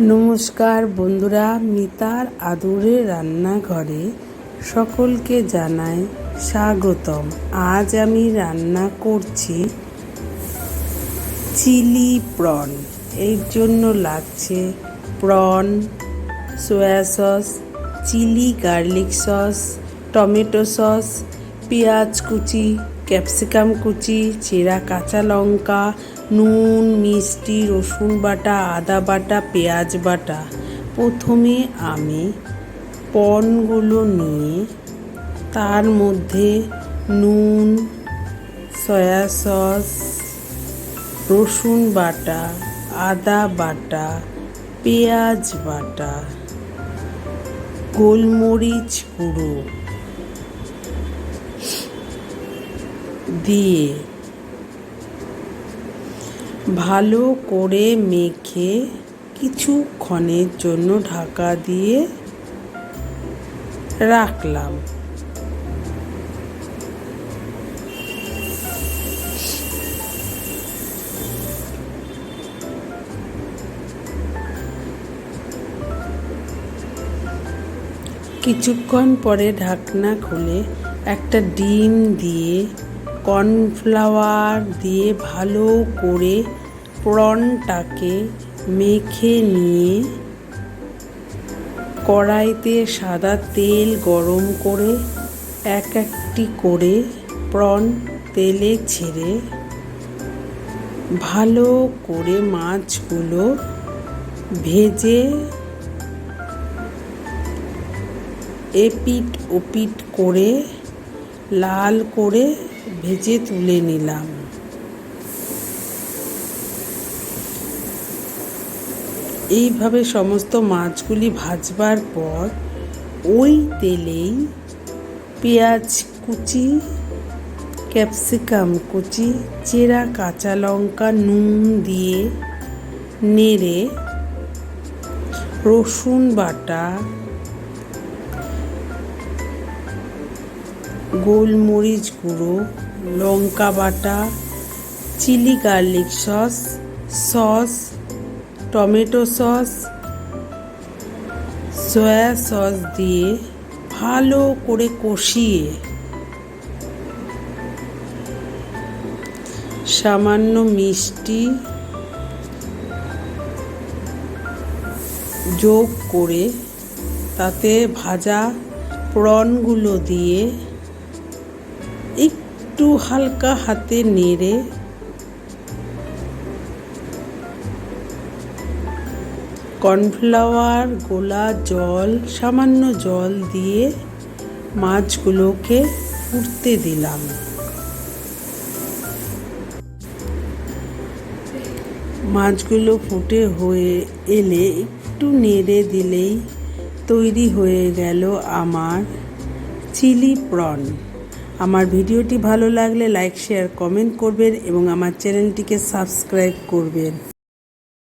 নমস্কার বন্ধুরা, মিতার আদুরে রান্নাঘরে সকলকে জানাই স্বাগতম। আজ আমি রান্না করছি চিলি প্রন। এর জন্য লাগছে prawn, soya sauce, chilli garlic sauce, tomato sauce, পেঁয়াজ কুচি ক্যাপসিকাম কুচি, চেরা কাঁচা লঙ্কা, নুন, মিষ্টি, রসুন বাটা, আদা বাটা, পেঁয়াজ বাটা। প্রথমে আমি পনগুলো নিয়ে তার মধ্যে নুন, সয়া সস, রসুন বাটা, আদা বাটা, পেঁয়াজ বাটা, গোলমরিচ গুঁড়ো। দিয়ে ভালো করে মেখে কিছুক্ষণের জন্য ঢাকা দিয়ে রাখলাম। কিছুক্ষণ পরে ঢাকনা খুলে একটা ডিম দিয়ে কর্নফ্লাওয়ার দিয়ে ভালো করে প্রনটাকে মেখে নিয়ে কড়াইতে সাদা তেল গরম করে এক একটি করে প্রন তেলে ছেড়ে ভালো করে মাছগুলো ভেজে এপিট ওপিট করে লাল করে ভেজে তুলে নিলাম। এইভাবে সমস্ত মাছগুলি ভাজবার পর ওই তেলেই পেঁয়াজ কুচি, ক্যাপসিকাম কুচি, চেরা কাঁচা লঙ্কা, নুন দিয়ে নেড়ে রসুন বাটা, গোলমরিচ গুঁড়ো লঙ্কা বাটা, chilli garlic sauce sauce, tomato sauce, soya sauce দিয়ে ভালো করে কষিয়ে সামান্য মিষ্টি যোগ করে তাতে ভাজা প্রনগুলো দিয়ে একটু হালকা হাতে নেড়ে কর্নফ্লাওয়ার, গোলা জল, সামান্য জল দিয়ে মাছগুলোকে ফুটতে দিলাম। মাছগুলো ফুটে হয়ে এলে একটু নেড়ে দিলেই তৈরি হয়ে গেল আমার চিলি প্রন। আমার ভিডিওটি ভালো লাগলে লাইক শেয়ার কমেন্ট করবেন এবং আমার চ্যানেলটিকে সাবস্ক্রাইব করবেন।